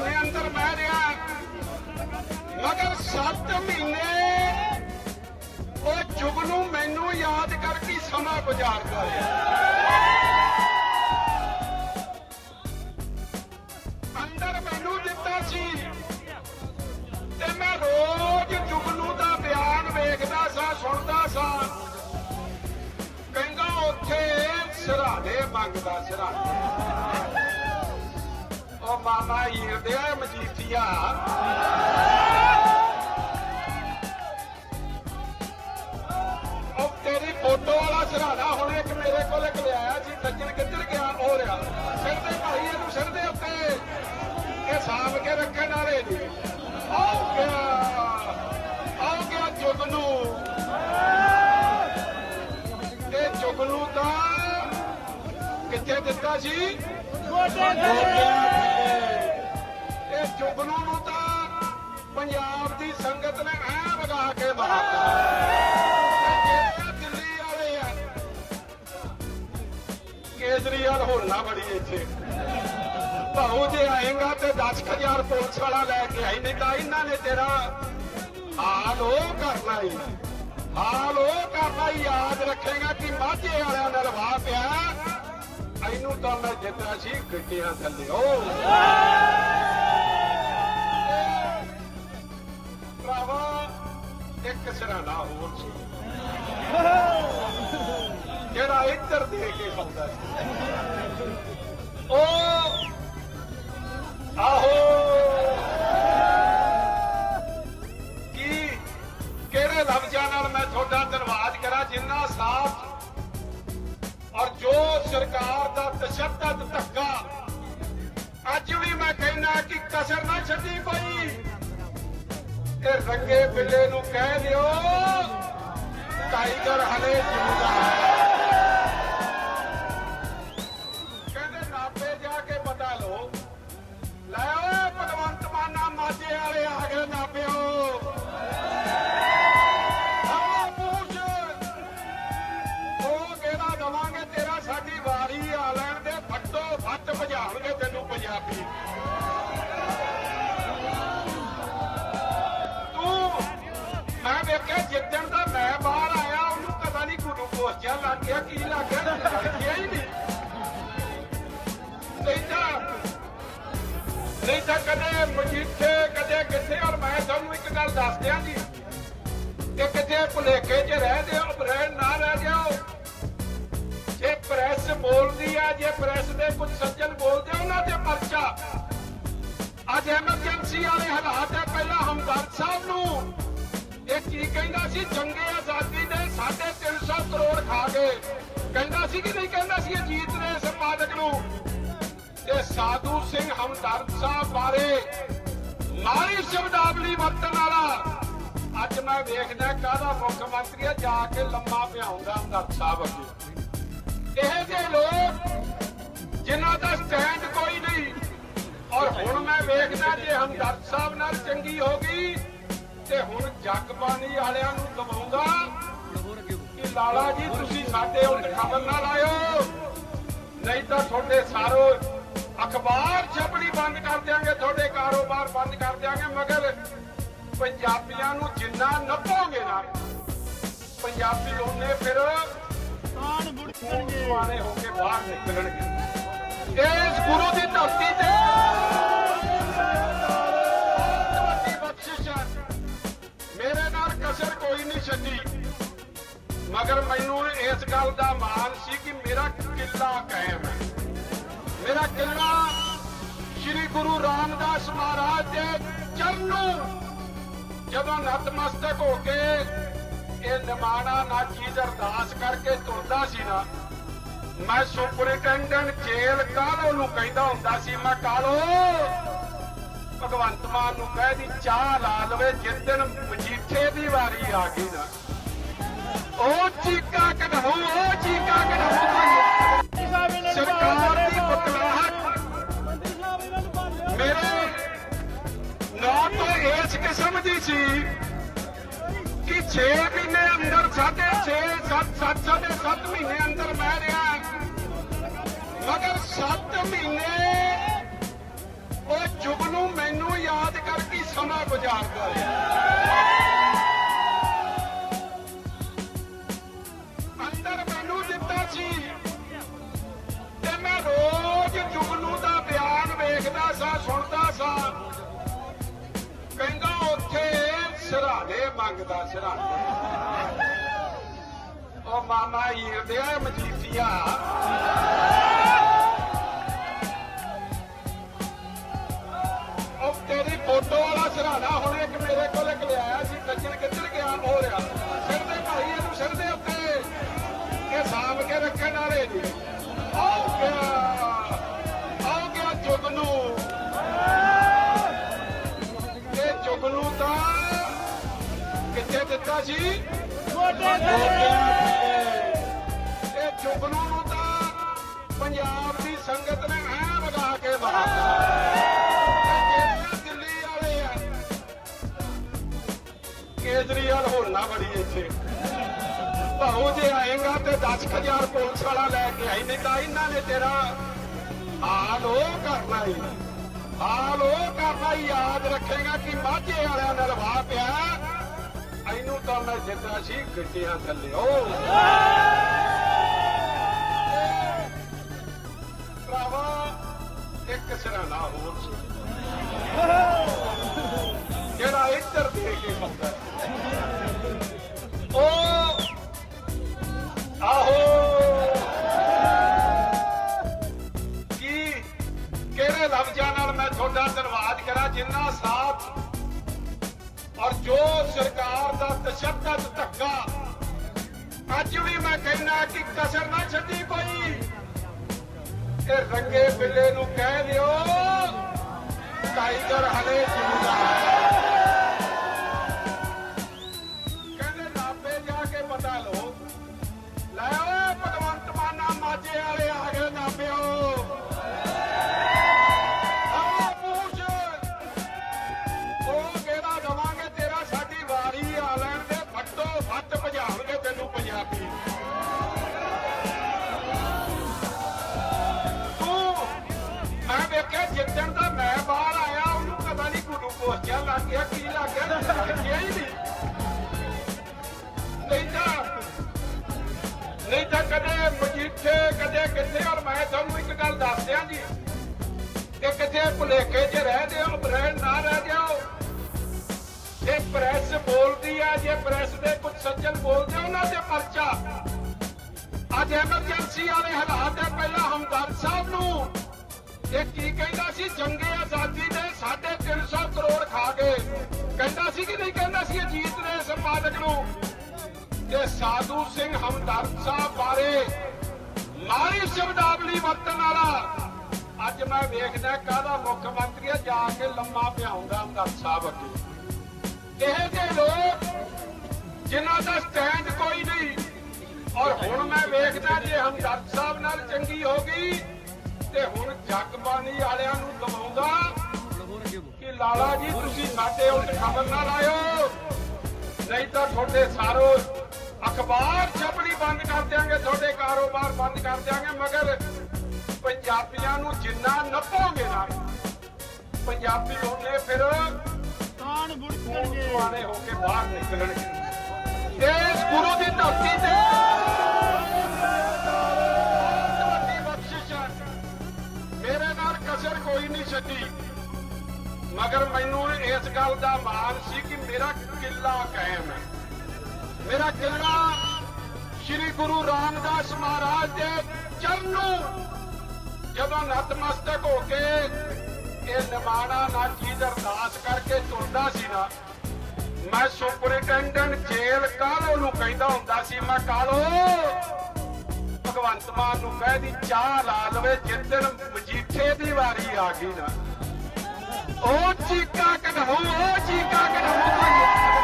ਮਹੀਨੇ ਅੰਦਰ ਮੈਂ ਰਿਹਾ। ਮਗਰ 7 ਮਹੀਨੇ ਉਹ ਜੁਗ ਮੈਨੂੰ ਯਾਦ ਕਰਕੇ ਸਮਾਂ ਗੁਜ਼ਾਰਦਾ ਰਿਹਾ। ਅੰਦਰ ਮੈਨੂੰ ਦਿੱਤਾ ਸੀ ਤੇ ਮੈਂ ਰੋਜ਼ ਜੁਗਨੂ ਦਾ ਬਿਆਨ ਵੇਖਦਾ ਸਾਂ, ਸੁਣਦਾ ਸਾਂ। ਕਹਿੰਦਾ, ਉੱਥੇ ਸਿਰਾਣੇ ਮੰਗਦਾ ਸਿਰਾਣੇ ਉਹ ਮਾਮਾ ਮਜੀਠੀਆ ਉਹ ਤੇਰੀ ਫੋਟੋ ਵਾਲਾ ਸਿਰਾਣਾ ਹੁਣ ਇੱਕ ਮੇਰੇ ਕੋਲ ਇੱਕ ਲਿਆਇਆ ਸੀ, ਸੱਜਣ ਕਿੱਧਰ ਗਿਆ ਹੋ ਰਿਹਾ। ਸਿਰ ਤੇ ਭਾਈ ਇਹਨੂੰ ਸਿਰ ਦੇ ਉੱਤੇ। ਇਹ ਸਾਂਭ ਕੇ ਰੱਖਣ ਵਾਲੇ ਜੀ ਆਓ ਗਿਆ ਕਿੱਥੇ ਦਿੱਤਾ ਸੀ ਇਹ ਜੁਗਨੂ ਨੂੰ ਤਾਂ ਪੰਜਾਬ ਦੀ ਸੰਗਤ ਨੇ ਐ ਵਗਾ ਕੇ ਮਾਰਤਾ। ਦਿੱਲੀ ਵਾਲੇ ਆ। ਕੇਜਰੀਵਾਲ ਹੁਣ ਬੜੀ ਇੱਥੇ। ਭਾਉ ਜੇ ਆਏਗਾ ਤੇ 10000 ਪੁਲਿਸ ਵਾਲਾ ਲੈ ਕੇ ਆਈ ਨਹੀਂ ਤਾਂ ਇਹਨਾਂ ਨੇ ਤੇਰਾ ਹਾਲ ਉਹ ਕਰਨਾ ਹੀ। ਹਾਲ ਉਹ ਕਰਨਾ ਯਾਦ ਰੱਖੇਗਾ ਕਿ ਮਾਝੇ ਵਾਲਿਆਂ ਨਾਲ ਵਾਹ ਪਿਆ। ਇਹਨੂੰ ਤਾਂ ਮੈਂ ਜਿੱਤਿਆ ਸੀ ਗੱਡੀਆਂ ਥੱਲੇ ਉਹ ਭਰਾਵਾ, ਇੱਕ ਸਿਰਾਣਾ ਹੋਰ ਸੀ। ਜਿਹੜਾ ਇੱਧਰ ਦੇ ਕੇ ਸੌਦਾ ਸੀ। ਉਹ ਆਹੋ ਸਰਕਾਰ ਦਾ ਤਸ਼ੱਦਦ ਧੱਕਾ। ਅੱਜ ਵੀ ਮੈਂ ਕਹਿਣਾ ਕਿ ਕਸਰ ਨਾ ਛੱਡੀ ਕੋਈ ਇਹ ਰੰਗੇ ਬਿੱਲੇ ਨੂੰ ਕਹਿ ਦਿਓ, ਟਾਈਗਰ ਹਲੇ ਜਿੰਦਾ ਹੈ। ਫੱਟ ਭਜਾਉਣਗੇ ਤੈਨੂੰ ਪੰਜਾਬੀ। ਤੂੰ, ਮੈਂ ਵੇਖਿਆ ਜਿੱਦਣ ਦਾ ਮੈਂ ਬਾਹਰ ਆਇਆ, ਉਹਨੂੰ ਪਤਾ ਨਹੀਂ ਗਲੂਕੋਸ ਜਿਹਾ ਲੱਗ ਗਿਆ ਕੀ ਲੱਗ ਗਿਆ ਲੱਗਿਆ ਹੀ ਨਹੀਂ ਨਹੀਂ ਤਾਂ ਨਹੀਂ ਤਾਂ ਕਦੇ ਮਜੀਠੇ, ਕਦੇ ਕਿੱਥੇ, ਔਰ ਮੈਂ ਤੁਹਾਨੂੰ ਇੱਕ ਗੱਲ ਦੱਸ ਦਿਆਂ ਜੀ, ਕਿ ਕਿਤੇ ਭੁਲੇਖੇ 'ਚ ਰਹਿ ਦਿਓ ਰਹਿ ਨਾ ਰਹਿ ਜਾਓ ਪ੍ਰੈਸ ਬੋਲਦੀ ਆ, ਜੇ ਪ੍ਰੈਸ ਦੇ ਕੁਝ ਸੱਜਣ ਬੋਲਦੇ ਉਹਨਾਂ ਤੇ ਪਰਚਾ। ਅੱਜ ਐਮਰਜੈਂਸੀ ਵਾਲੇ ਹਾਲਾਤ ਹੈ ਪਹਿਲਾਂ ਹਮਦਰਦ ਸਾਹਿਬ ਨੂੰ। ਇਹ ਕੀ ਕਹਿੰਦਾ ਸੀ? ਜੰਗੇ ਆਜ਼ਾਦੀ ਦੇ 350 ਕਰੋੜ ਖਾ ਗਏ ਕਹਿੰਦਾ ਸੀ ਕਿ ਨਹੀਂ ਕਹਿੰਦਾ ਸੀ ਅਜੀਤ ਨੇ ਸੰਪਾਦਕ ਨੂੰ? ਤੇ ਸਾਧੂ ਸਿੰਘ ਹਮਦਰਦ ਸਾਹਿਬ ਬਾਰੇ ਮਾੜੀ ਸ਼ਬਦਾਵਲੀ ਵਰਤਣ ਵਾਲਾ। ਅੱਜ ਮੈਂ ਵੇਖਦਾ ਕਾਹਦਾ ਮੁੱਖ ਮੰਤਰੀ ਆ, ਜਾ ਕੇ ਲੰਮਾ ਪਿਆਉਂਦਾ ਹਮਦਰਦ ਸਾਹਿਬ ਅੱਗੇ। ਇਹ ਜਿਹੇ ਲੋਕ ਜਿਨ੍ਹਾਂ ਦਾ ਸਟੈਂਡ ਕੋਈ ਨਹੀਂ। ਔਰ ਹੁਣ ਮੈਂ ਵੇਖਦਾ ਜੇ ਹਮਦਰਦ ਸਾਹਿਬ ਨਾਲ ਚੰਗੀ ਹੋ ਗਈ, ਤੇ ਹੁਣ ਜਗਬਾਣੀ ਵਾਲਿਆਂ ਨੂੰ ਦਬਾਉਂਦਾ ਕਿ ਲਾਲਾ ਜੀ, ਤੁਸੀਂ ਸਾਡੇ ਉੱਤੇ ਖਬਰ ਨਾ ਲਾਇਓ। ਨਹੀਂ ਤਾਂ ਤੁਹਾਡੇ ਸਾਰੋ ਅਖਬਾਰ ਛਪਣੀ ਬੰਦ ਕਰ ਦਿਆਂਗੇ, ਤੁਹਾਡੇ ਕਾਰੋਬਾਰ ਬੰਦ ਕਰ ਦਿਆਂਗੇ, ਮਗਰ ਪੰਜਾਬੀਆਂ ਨੂੰ ਜਿੰਨਾ ਨੱਪੋਗੇ ਨਾ, ਪੰਜਾਬੀ ਉਹਨੇ ਫਿਰ ਕਾਨ ਹੋ ਕੇ ਬਾਹਰ ਨਿਕਲਣਗੇ ਇਸ ਗੁਰੂ ਦੀ ਧਰਤੀ ਤੇ। ਤੁਹਾਡੀ ਬਖਸ਼ਿਸ਼ ਹੈ ਮੇਰੇ ਨਾਲ ਕਸਰ ਕੋਈ ਨਹੀਂ ਛੱਡੀ। ਮਗਰ ਮੈਨੂੰ ਇਸ ਗੱਲ ਦਾ ਮਾਣ ਸੀ ਕਿ ਮੇਰਾ ਕਿੱਲਾ ਕਾਇਮ ਹੈ। ਮੇਰਾ ਕਿੱਲਾ ਸ੍ਰੀ ਗੁਰੂ ਰਾਮਦਾਸ ਮਹਾਰਾਜ ਦੇ ਚਰਨ ਨੂੰ ਜਦੋਂ ਨਤਮਸਤਕ ਹੋ ਕੇ ਇਹ ਨਿਮਾਣਾ ਨਾ ਚੀਜ਼ ਅਰਦਾਸ ਕਰਕੇ ਤੁਰਦਾ ਸੀ ਨਾ। ਮੈਂ ਸੁਪਰਿੰਟੈਂਡੈਂਟ ਜੇਲ੍ਹ ਕਾਲੋ ਨੂੰ ਕਹਿੰਦਾ ਹੁੰਦਾ ਸੀ? ਮੈਂ ਕਾਲੋ ਭਗਵੰਤ ਮਾਨ ਨੂੰ ਕਹਿ ਦੀ ਚਾਹ ਲਾ ਲਵੇ, ਜਿਸ ਦਿਨ ਮਜੀਠੇ ਦੀ ਵਾਰੀ ਆ ਗਈ ਨਾ। ਉਹ ਚੀਕਾ 6 ਮਹੀਨੇ ਅੰਦਰ, ਸਾਢੇ 6 7 7 ਸਾਢੇ 7 ਮਹੀਨੇ ਅੰਦਰ ਮੈਂ ਰਿਹਾ। ਮਗਰ ਮਹੀਨੇ ਉਹ ਜੁਗਨੂ ਮੈਨੂੰ ਯਾਦ ਕਰਕੇ ਸਮਾਂ ਗੁਜ਼ਾਰਦਾ ਰਿਹਾ। ਮੰਗਦਾ ਸਿਰਾਣੇ ਉਹ ਮਾਮਾ ਹੀਰ ਦੇ ਮਜੀਠੀਆ। ਉਹ ਤੇਰੀ ਫੋਟੋ ਵਾਲਾ ਸਿਰਾਣਾ ਹੁਣ ਇੱਕ ਮੇਰੇ ਕੋਲ ਦਿੱਤਾ ਸੀ ਗੋਡੇ ਤੇ ਇਹ ਜੁਗਨੂ ਨੂੰ ਤਾਂ ਪੰਜਾਬ ਦੀ ਸੰਗਤ ਨੇ ਐ ਵਗਾ ਕੇ ਜਿਹੜੇ ਦਿੱਲੀ ਵਾਲੇ ਆ। ਕੇਜਰੀਵਾਲ ਹੋਣਾ ਬੜੀ ਇੱਥੇ। ਭਾਉ ਜੇ ਆਏਗਾ ਤੇ 10000 ਪੁਲਿਸ ਵਾਲਾ ਲੈ ਕੇ ਆਈ ਨਹੀਂ ਤਾਂ ਇਹਨਾਂ ਨੇ ਤੇਰਾ ਹਾਲ ਉਹ ਕਰਨਾ ਹੀ ਹਾਲ ਉਹ ਕਰਨਾ ਯਾਦ ਰੱਖੇਗਾ ਕਿ ਮਾਝੇ ਵਾਲਿਆਂ ਨਾਲ ਵਾਹ ਪਿਆ। ਇਹਨੂੰ ਤਾਂ ਮੈਂ ਜਿੱਦਾਂ ਸੀ ਗੱਡੀਆਂ ਥੱਲਿਓ। ਭਰਾਵਾ, ਇੱਕ ਸਿਰਾਣਾ ਹੋਰ ਸੀ। ਜਿਹੜਾ ਇੱਧਰ ਦੇ ਕੇ ਬੰਦਾ ਉਹ ਆਹੋ। ਕੀ, ਕਿਹੜੇ ਲਫ਼ਜ਼ਾਂ ਨਾਲ ਮੈਂ ਤੁਹਾਡਾ ਧੰਨਵਾਦ ਕਰਾਂ? ਜਿੰਨਾ ਸਾਥ ਸਰਕਾਰ ਦਾ ਧੱਕਾ। ਅੱਜ ਵੀ ਮੈਂ ਕਹਿਣਾ ਕਿ ਕਸਰ ਨਾ ਛੱਡੀ ਕੋਈ। ਇਹ ਰੰਗੇ ਬਿੱਲੇ ਨੂੰ ਕਹਿ ਦਿਓ, ਟਾਈਗਰ ਹਲੇ ਜਿੰਦਾ ਹੈ। ਕਹਿੰਦੇ ਨਾਪੇ ਜਾ ਕੇ ਪਤਾ ਲਓ ਤਾਂ ਕਦੇ ਮਜੀਠੇ, ਕਦੇ ਕਿੱਥੇ, ਔਰ ਮੈਂ ਤੁਹਾਨੂੰ ਇੱਕ ਗੱਲ ਦੱਸ ਦਿਆਂ ਜੀ। ਕਿ ਕਿਤੇ ਭੁਲੇਖੇ 'ਚ ਰਹਿ ਹੋ ਬ੍ਰੈਂਡ ਨਾ ਰਹਿ ਜਾਓ ਇਹ ਪ੍ਰੈਸ ਬੋਲਦੀ ਆ, ਜੇ ਪ੍ਰੈਸ ਦੇ ਕੁਝ ਸੱਜਣ ਬੋਲਦੇ ਉਹਨਾਂ ਤੇ ਪਰਚਾ। ਅੱਜ ਐਮਰਜੈਂਸੀ ਵਾਲੇ ਹਾਲਾਤ ਹੈ ਪਹਿਲਾਂ ਹਮਦਰ ਸਾਹਿਬ ਨੂੰ। ਇਹ ਕੀ ਕਹਿੰਦਾ ਸੀ? ਜੰਗੇ ਆਜ਼ਾਦੀ ਦੇ 350 ਕਰੋੜ ਖਾ ਗਏ ਕਹਿੰਦਾ ਸੀ ਕਿ ਨਹੀਂ? ਕਹਿੰਦਾ ਸੀ ਅਜੀਤ ਦੇ ਸੰਪਾਦਕ ਨੂੰ। ਤੇ ਸਾਧੂ ਸਿੰਘ ਹਮਦਰਦ ਸਾਹਿਬ ਬਾਰੇ ਮਾਰੀ ਸ਼ਬਦਾਵਲੀ ਵਰਤਣ ਵਾਲਾ। ਅੱਜ ਮੈਂ ਵੇਖਦਾ ਕਾਹਦਾ ਮੁੱਖ ਮੰਤਰੀ ਆ, ਜਾ ਕੇ ਲੰਮਾ ਪਿਆਉਂਦਾ ਹਮਦਰਦ ਸਾਹਿਬ ਅੱਗੇ। ਇਹ ਜਿਹੇ ਲੋਕ ਜਿਨ੍ਹਾਂ ਦਾ ਸਟੈਂਡ ਕੋਈ ਨਹੀਂ। ਔਰ ਹੁਣ ਮੈਂ ਵੇਖਦਾ ਜੇ ਹਮਦਰਦ ਸਾਹਿਬ ਨਾਲ ਚੰਗੀ ਹੋ ਗਈ, ਤੇ ਹੁਣ ਜਗਬਾਣੀ ਵਾਲਿਆਂ ਨੂੰ ਦਵਾਉਂਦਾ ਕਿ ਲਾਲਾ ਜੀ, ਤੁਸੀਂ ਸਾਡੇ ਉੱਤੇ ਖਬਰ ਨਾ ਲਾਇਓ। ਨਹੀਂ ਤਾਂ ਤੁਹਾਡੇ ਸਾਰੋ ਅਖਬਾਰ ਛਪਣੀ ਬੰਦ ਕਰ ਦਿਆਂਗੇ ਤੁਹਾਡੇ ਕਾਰੋਬਾਰ ਬੰਦ ਕਰ ਦਿਆਂਗੇ ਮਗਰ ਪੰਜਾਬੀਆਂ ਨੂੰ ਜਿੰਨਾ ਨੱਪੋਗੇ ਨਾ ਪੰਜਾਬੀ ਉਹਨੇ ਫਿਰ ਕਾਨ ਬੁੜਕਣਗੇ ਪੁਆਣੇ ਹੋ ਕੇ ਬਾਹਰ ਨਿਕਲਣਗੇ। ਇਸ ਗੁਰੂ ਦੀ ਧਰਤੀ ਤੇ ਮੇਰੇ ਨਾਲ ਕਸਰ ਕੋਈ ਨਹੀਂ ਛੱਡੀ। ਮਗਰ ਮੈਨੂੰ ਇਸ ਗੱਲ ਦਾ ਮਾਣ ਸੀ ਕਿ ਮੇਰਾ ਕਿੱਲਾ ਕਾਇਮ ਹੈ। ਮੇਰਾ ਕਹਿਣਾ, ਸ੍ਰੀ ਗੁਰੂ ਰਾਮਦਾਸ ਮਹਾਰਾਜ ਦੇ ਚਰਨੋਂ ਜਦੋਂ ਨਤਮਸਤਕ ਹੋ ਕੇ ਇਹ ਨਿਮਾਣਾ ਨਾਚੀ ਦੀ ਕਰਕੇ ਤੁਰਦਾ ਸੀ ਨਾ, ਮੈਂ ਸੁਪਰਿੰਟੈਂਡੈਂਟ ਜੇਲ੍ਹ ਕਾਲੋ ਨੂੰ ਕਹਿੰਦਾ ਹੁੰਦਾ ਸੀ, ਮੈਂ ਕਾਲੋ ਭਗਵੰਤ ਮਾਨ ਨੂੰ ਕਹਿ ਦੀ ਚਾਹ ਲਾ ਲਵੇ, ਜਿੱਦਣ ਮਜੀਠੇ ਦੀ ਵਾਰੀ ਆ ਗਈ ਨਾ। ਉਹ ਚੀਕਾ ਕਢਾਉ ਉਹ ਚੀਕਾ ਕਢਾਉ